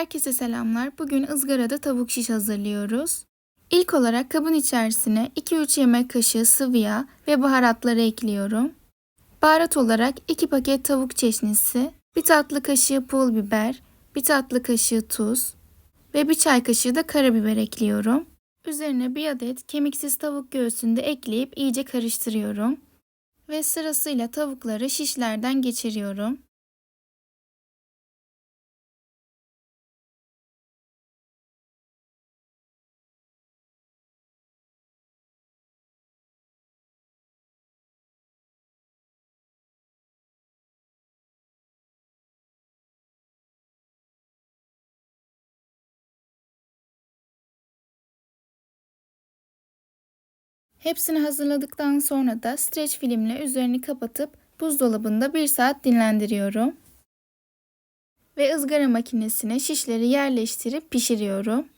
Herkese selamlar. Bugün ızgarada tavuk şiş hazırlıyoruz. İlk olarak kabın içerisine 2-3 yemek kaşığı sıvı yağ ve baharatları ekliyorum. Baharat olarak 2 paket tavuk çeşnisi, 1 tatlı kaşığı pul biber, 1 tatlı kaşığı tuz ve 1 çay kaşığı da karabiber ekliyorum. Üzerine bir adet kemiksiz tavuk göğsünü de ekleyip iyice karıştırıyorum. Ve sırasıyla tavukları şişlerden geçiriyorum. Hepsini hazırladıktan sonra da streç filmle üzerini kapatıp buzdolabında 1 saat dinlendiriyorum. Ve ızgara makinesine şişleri yerleştirip pişiriyorum.